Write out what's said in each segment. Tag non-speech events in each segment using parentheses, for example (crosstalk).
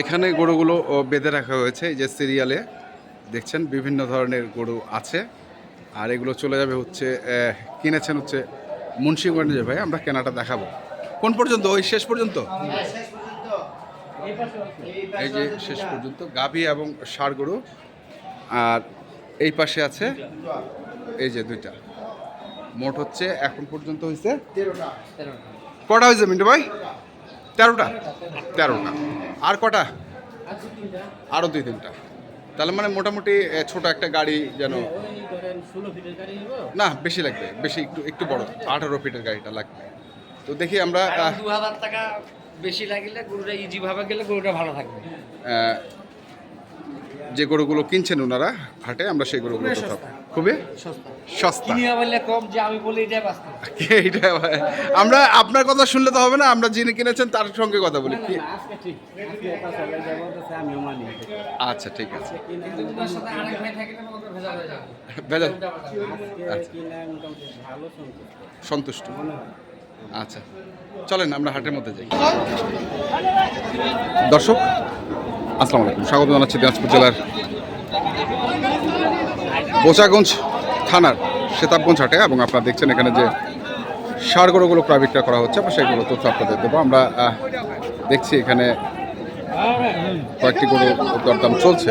এখানে গরুগুলো বেঁধে রাখা হয়েছে এই যে সিরিয়ালে। দেখছেন বিভিন্ন ধরনের গরু আছে। আর এগুলো চলে যাবে হচ্ছে কিনেছেন হচ্ছে মুন্সিগঞ্জে ভাই। আমরা কেনাটা দেখাবো। কোন পর্যন্ত? ওই শেষ পর্যন্ত? এই যে শেষ পর্যন্ত গাভী এবং ষাড় গরু। আর এই পাশে আছে এই যে দুইটা। মোট হচ্ছে এখন পর্যন্ত হয়েছে? কটা হয়েছে মিন্টু ভাই? তেরোটা? তেরোটা। আর কটা? আরও দুই তিনটা। তাহলে মানে মোটামুটি ছোটো একটা গাড়ি যেন না বেশি লাগবে বেশি একটু একটু বড়। আঠারো ফিটের গাড়িটা লাগবে। তো দেখি আমরা দু হাজার টাকা বেশি লাগিলে গরুটা ইজি ভাবে গেলে গরুটা ভালো থাকবে। যে গরুগুলো কিনছেন ওনারা হাটে আমরা সেই গরুগুলো খুবই কোথাও খুবই? সস্তা। সস্তা। কিনিয়া বললে কম যে আমি বলি এটাই (laughs) এইটা আমরা আপনার কথা শুনলে তো হবে না আমরা যিনি কিনেছেন তার সঙ্গে কথা বলি। মানি আচ্ছা ঠিক আছে। ভেজাল হয়ে সন্তুষ্ট। সন্তুষ্ট। আচ্ছা চলেন আমরা হাটের মধ্যে যাই। দর্শক, আসসালামু আলাইকুম। স্বাগত জানাচ্ছি দিনাজপুর জেলার বোচাগঞ্জ থানার সেতাবগঞ্জ হাটে এবং আপনারা দেখছেন এখানে যে সার গরুগুলো ক্রয় বিক্রয় করা হচ্ছে, আমরা সেগুলো তথ্য আপনাদের দেবো। আমরা দেখছি এখানে কয়েকটি গরু দরদাম চলছে।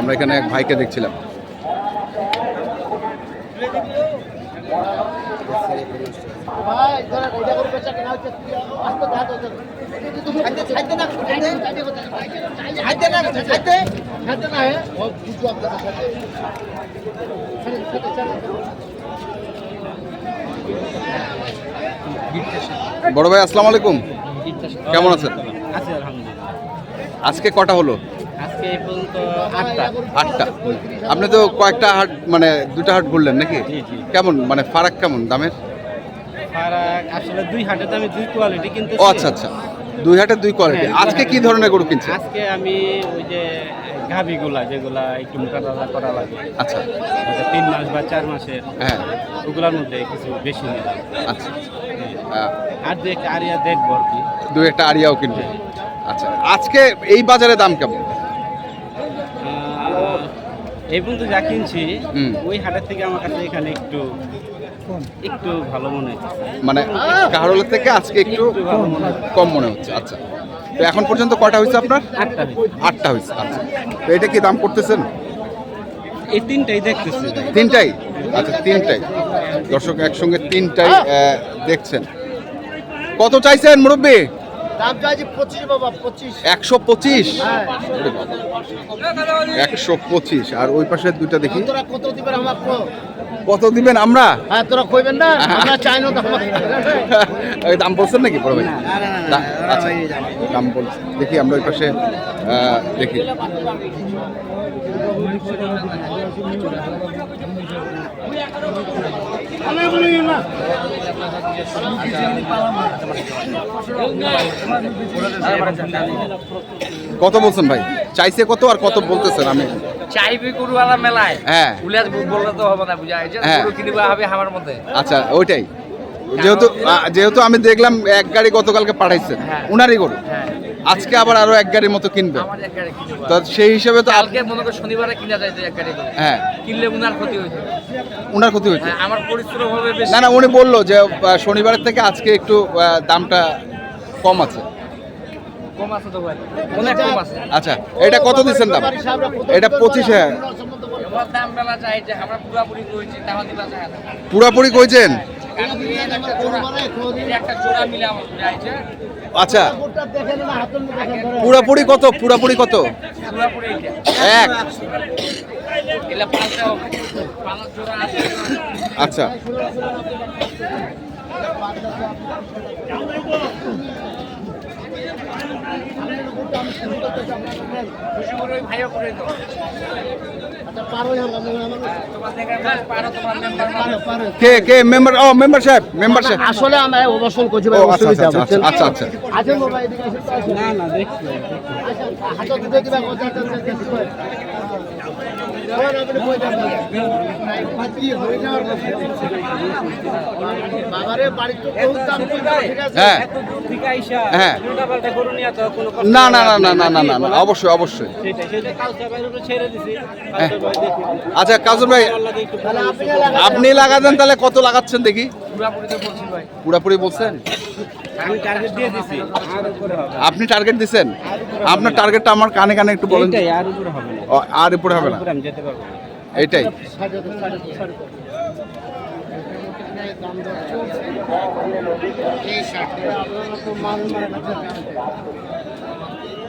আমরা এখানে এক ভাইকে দেখছিলাম। বড় ভাই আসসালামু আলাইকুম। কেমন আছেন? আজকে কটা হলো? আজকে এই পর্যন্ত আটটা। আটটা। আপনি তো কয়েকটা হাট মানে দুটা হাট ঘুরলেন নাকি? জি, জি। কেমন মানে ফারাক কেমন দামের? ফারাক আসলে দুই হাটেতে আমি দুই কোয়ালিটি কিন্তু ও আচ্ছা আচ্ছা। দুই হাটে দুই কোয়ালিটি হ্যাঁ, আজকে কি ধরনের গরু কিনছে আজকে আমি ওই যে গাভিগুলা যেগুলা একটু মোটা তাজা করা লাগে। আচ্ছা। হয়তো তিন মাস বা চার মাসের। হ্যাঁ। ওগুলোর মধ্যে কিছু বেশি নিলাম আচ্ছা আহ, আর দেখ আরিয়া দেখব আর কি দুই একটা আরিয়াও কিনবে আচ্ছা আজকে এই বাজারে দাম কেমন? এই পর্যন্ত যা কিনছি ওই হাটের থেকে আমার কাছে এখানে একটু একটু ভালো মনে হচ্ছে। মানে কাহারোলের থেকে আজকে একটু কম মনে হচ্ছে আচ্ছা। তো এখন পর্যন্ত কটা হয়েছে আপনার? আটটা হয়েছে। আটটা হয়েছে আচ্ছা। তো এটা কি দাম করতেছেন? এই তিনটাই দেখতেছি। তিনটাই? আচ্ছা তিনটাই। দর্শক একসঙ্গে তিনটাই দেখছেন। কত চাইছেন মুরব্বী? একশো পঁচিশ? হ্যাঁ। একশো পঁচিশ আর ওই পাশের দুইটা দেখি। কত দিবেন আমার হ্যাঁ তোরা কইবেন না (laughs) আমরা চাই না দাম বলছেন নাকি বড় ভাই? আচ্ছা দাম। বলছেন। দেখি আমরা ওই পাশে দেখি। কত বলছেন ভাই? চাইছে কত আর কত বলতেছেন আমি? চাইবি গুরুওয়ালা মেলায়? হ্যাঁ। বললে তো হবে না বুঝা? হ্যাঁ। গরু কিনবা হবে আমার মধ্যে। আচ্ছা ওইটাই। যেহেতু যেহেতু আমি দেখলাম এক গাড়ি গতকালকে পাঠাইছেন হ্যাঁ। উনারই গরু। হ্যাঁ। আজকে আবার আরও এক গাড়ির মতো কিনবে তো সেই হিসাবে তো কালকে মনে করো শনিবারে কিনা যায় এক গাড়ি হ্যাঁ। কিনলে উনার ক্ষতি হয়েছে উনার ক্ষতি হয়েছে হ্যাঁ, আমার পরিশ্রম হবে বেশি। না না উনি বলল যে শনিবারের থেকে আজকে একটু দামটা কম আছে। কম আছে তো ভাই। অনেক কম আছে। আচ্ছা এটা কত দিচ্ছেন দাম? এটা পঁচিশ হ্যাঁ চাই পুরাপুরি কইছেন? আচ্ছা। পুরাপুরি কত? পুরাপুরি কত? এক। আচ্ছা। আচ্ছা, পারো আমরা, আমরা- পারো, পারো। কে কে মেম্বার ও মেম্বার সাহেব মেম্বার সাহেব। আসলে আমরা অবসর করছি ভাই আচ্ছা অসুবিধা আচ্ছা আচ্ছা বুঝছেন? আচ্ছা আচ্ছা আসেন বাবা, এদিকে আসেন না না দেখছি। আসেন, হাতত কিবা কথা আছে, হয়ে? হ্যাঁ না না না না না না না না, অবশ্যই অবশ্যই হ্যাঁ। আচ্ছা কাজু ভাই। আপনি লাগাতেন তাহলে কত লাগাচ্ছেন দেখি পুরাপুরি বলছেন? আমি টার্গেট দিয়ে দিছি। আর উপরে হবে আপনি টার্গেট দিছেন? আপনার টার্গেটটা আমার কানে কানে একটু বলেন। আর উপরে হবে না। ও,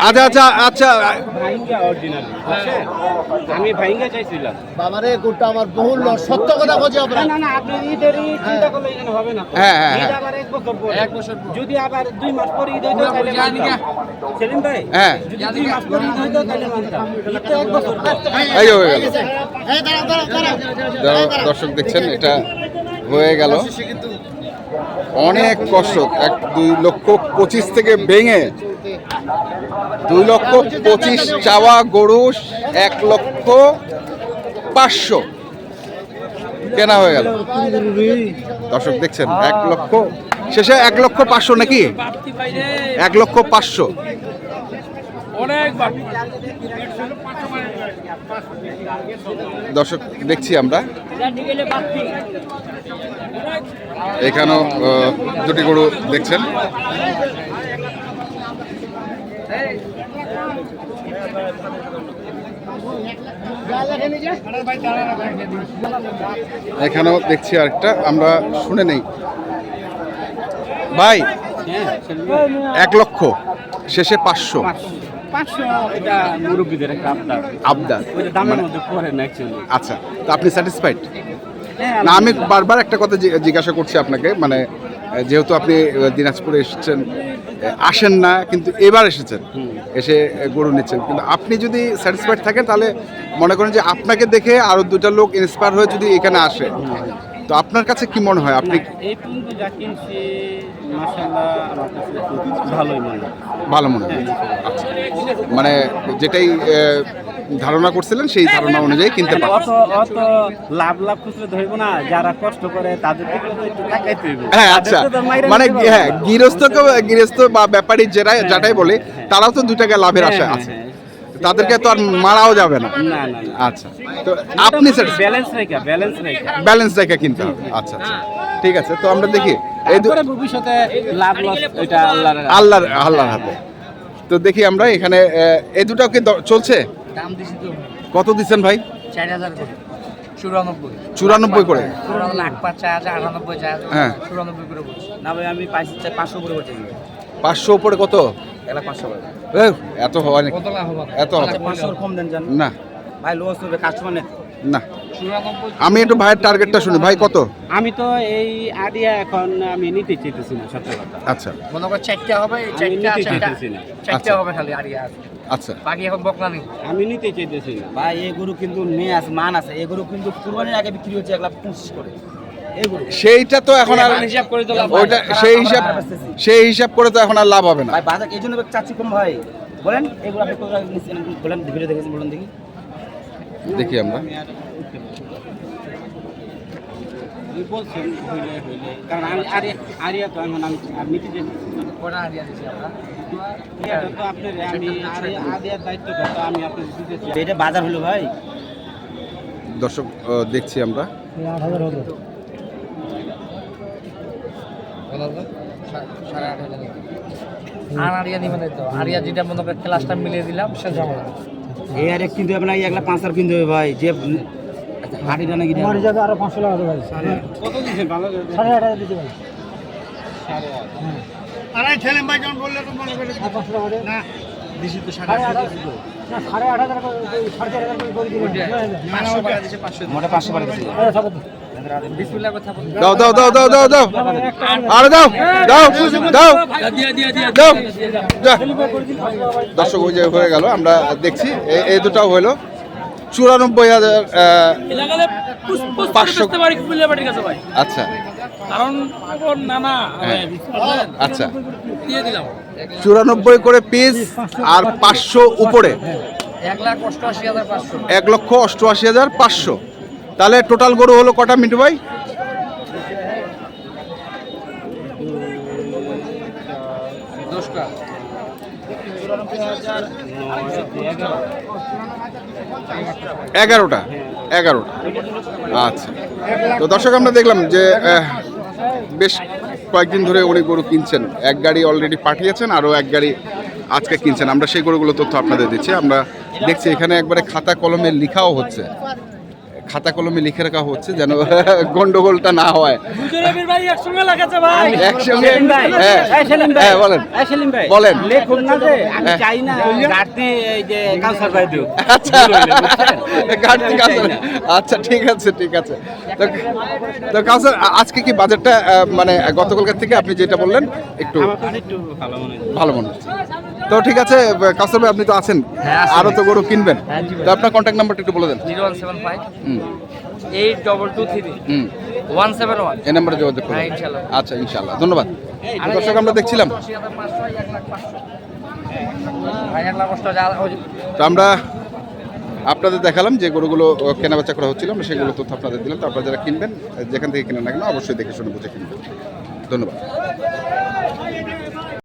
আচ্ছা আচ্ছা আচ্ছা। আমি ভাইঙ্গা চাইছিলাম। বাবারে গোটা আমার বহু লস। সত্য কথা বলছি আপনার না না আপনি ঈদেরই চিন্তা করলে এখানে হবে না। হ্যাঁ, হ্যাঁ, ঈদ হ্যাঁ। আবার এক বছর পরে। এক বছর যদি আবার দুই মাস পরে ঈদ হইতো তাহলে মানতাম। সেলিম ভাই হ্যাঁ। যদি দুই মাস পরে ঈদ হইতো তাহলে মানতাম। ঈদ তো এক বছর পর। এই হয়ে গেল এই দাঁড়াও দাঁড়াও দাঁড়াও। দর্শক দেখছেন এটা হয়ে গেল। অনেক কষ্ট এক দুই লক্ষ পঁচিশ থেকে ভেঙে দুই লক্ষ পঁচিশ চাওয়া গরু, এক লক্ষ পাঁচশো কেনা হয়ে গেল। দর্শক দেখছেন, এক লক্ষ, শেষে এক লক্ষ পাঁচশো নাকি? এক লক্ষ পাঁচশো। দর্শক দেখছি আমরা। এখানেও দুটি গরু দেখছেন। এখানেও দেখছি আরেকটা আমরা শুনে নেই। ভাই। এক লক্ষ শেষে পাঁচশো। মানে- আচ্ছা তো আপনি স্যাটিসফাইড না আমি বারবার একটা কথা জিজ্ঞাসা করছি আপনাকে মানে যেহেতু আপনি দিনাজপুরে এসেছেন আসেন না কিন্তু এবার এসেছেন এসে গরু নিচ্ছেন। কিন্তু আপনি যদি স্যাটিসফাইড থাকেন তাহলে মনে করেন যে আপনাকে দেখে আরও দুটা লোক ইন্সপায়ার হয়ে যদি এখানে আসে তো আপনার কাছে কি মনে হয়? আপনি ভালোই মনে হয়। ভালো মনে হয়। আচ্ছা। মানে যেটাই ধারণা করছিলেন সেই ধারণা অনুযায়ী কিনতে মানে পারেন অত লাভ লাভ খুচরো ধরবো না যারা কষ্ট করে তাদের একটু হ্যাঁ আচ্ছা। মানে হ্যাঁ। গৃহস্থকে গৃহস্থ বা ব্যাপারী যেটা যাটাই বলে তারাও তো দুই টাকা লাভের হ্যাঁ, আশা হ্যাঁ, আছে। হ্যাঁ। তাদেরকে তো আর মারাও যাবে না। আচ্ছা। তো আপনি স্যার ব্যালেন্স রেখা ব্যালেন্স রেখা। ব্যালেন্স রেখে কিনতে হবে। আচ্ছা আচ্ছা। ঠিক আছে তো আমরা দেখি। এই দু- ভবিষ্যতে লাভ লস ওইটা আল্লাহর আল্লাহর আল্লাহর হাতে। তো দেখি আমরা এখানে এই দুটাও কি চলছে? দাম দিছি তো। কত দিচ্ছেন ভাই? চার হাজার করে। চুরানব্বই। চুরানব্বই করে? লাখ পাঁচ চার হাজার আটানব্বই চার হ্যাঁ। চুরানব্বই করে বলছি। না ভাই আমি পাইছি পাঁচশো করে বলছি। পাঁচশো উপরে কত? এত হয় নাকি? কত হবে? এত হবে। পাঁচশো কম দেন জান না। ভাই লস হবে কাস্টমার না। আমি একটু ভাইয়ের টার্গেটটা শুনি। ভাই কত? আমি তো এই আইডিয়া এখন আমি নিতে চাইতেছি না সত্যি কথা। আচ্ছা। মনে কর চারটা হবে চারটা আচ্ছা। হবে খালি আছে। আচ্ছা। বাকি এখন বকনা নেই। আমি নিতে চাইতেছি না। ভাই এই গরু কিন্তু মেয়ে আছে মান আছে। এই গরু কিন্তু কুরবানির আগে বিক্রি হচ্ছে এক লাখ পঁচিশ করে। এই সেইটা তো এখন আর হিসাব করে তো লাভ ওইটা সেই হিসাব সেই হিসাব করে তো এখন আর লাভ হবে না। ভাই বাজার এই জন্য চাচ্ছি কম ভাই। বলেন এগুলো আপনি বলেন ভিডিও দেখেছেন বলেন দেখি। দেখি আমরা। আমি হইলে হইলে। কারণ আমি আরিয়া আরিয়া তো এখন আমি আর নিতে কটা হারিয়ে দিছি আমরা। তো আপনার আমি আরিয়া আরিয়ার দায়িত্বটা তো আমি আপনার দিতে এটা বাজার হলো ভাই? দর্শক দেখছি আমরা। আট হাজার আর আরিয়া নিবে তো। আরিয়া যেটা মনে করে ক্লাসটা মিলিয়ে দিলাম সে ঝামেলা এই আর এক কিনতে হবে না এই এক লাখ পাঁচ হাজার কিনতে হবে ভাই। যে হাড়িটা নাকি যাবে আরও পাঁচশো টাকা দেবে। কত দিচ্ছেন ভালো সাড়ে আট হাজার দিতে পারি সাড়ে আট। আড়াই ছেলে ভাই যখন বললে তো মনে করে পাঁচশো টাকা না দিছি তো সাড়ে আট হাজার সাড়ে আট হাজার সাড়ে চার হাজার করে করে দিলে পাঁচশো টাকা দিছে পাঁচশো মোটা পাঁচশো টাকা দিচ্ছি বিসমিল্লাহ কথা বল দাও দাও দাও দাও দাও দাও। আরে দাও দাও দাও। দাও যা। দর্শক হয়ে গেল আমরা দেখছি এই দুটাও হলো। চুরানব্বই হাজার পাঁচশো আচ্ছা। কারণ নানা হ্যাঁ। আচ্ছা। চুরানব্বই করে পিস আর পাঁচশো উপরে। এক লক্ষ অষ্টআশি হাজার পাঁচশো। তাহলে টোটাল গরু হলো কটা মিন্টু ভাই? দশটা। এগারোটা এগারোটা। আচ্ছা। তো দর্শক, আমরা দেখলাম যে বেশ কয়েকদিন ধরে উনি গরু কিনছেন। এক গাড়ি অলরেডি পাঠিয়েছেন, আরও এক গাড়ি আজকে কিনছেন। আমরা সেই গরুগুলো তথ্য আপনাদের দিচ্ছি। আমরা দেখছি এখানে একবারে খাতা কলমে লিখাও হচ্ছে। খাতা কলমে লিখে রাখা হচ্ছে যেন (laughs) গন্ডগোলটা না হয়। হ্যাঁ এই সেলিম ভাই। হ্যাঁ বলেন। এই সেলিম ভাই বলেন। লেখুন না যে আমি হ্যাঁ। চাই না ঘাটতি এই যে কাউসার ভাই দিও আচ্ছা। আচ্ছা ঠিক আছে ঠিক আছে। তো কাউসার আজকে কি বাজারটা মানে গতকালকার থেকে আপনি যেটা বললেন একটু মনে ভালো মনে হচ্ছে। তো ঠিক আছে ভাই আপনি তো আছেন। হ্যাঁ, আরও তো গরু কিনবেন। হ্যাঁ। তো আপনার কন্ট্যাক্ট নাম্বারটা একটু বলে দেন। Zero one seven five hmm. Eight double two three. Hmm. One seven one. এই নাম্বারে যোগাযোগ করুন। হ্যাঁ, আচ্ছা ইনশাল্লাহ। ধন্যবাদ। দর্শক আমরা দেখছিলাম। তো আমরা আপনাদের দেখালাম যে গরুগুলো কেনা বেচা করা হচ্ছিল। আমরা সেগুলো তথ্য আপনাদের দিলাম। তো আপনারা যারা কিনবেন যেখান থেকে কিনেন না কেন অবশ্যই দেখে শুনে বুঝে কিনবেন। ধন্যবাদ।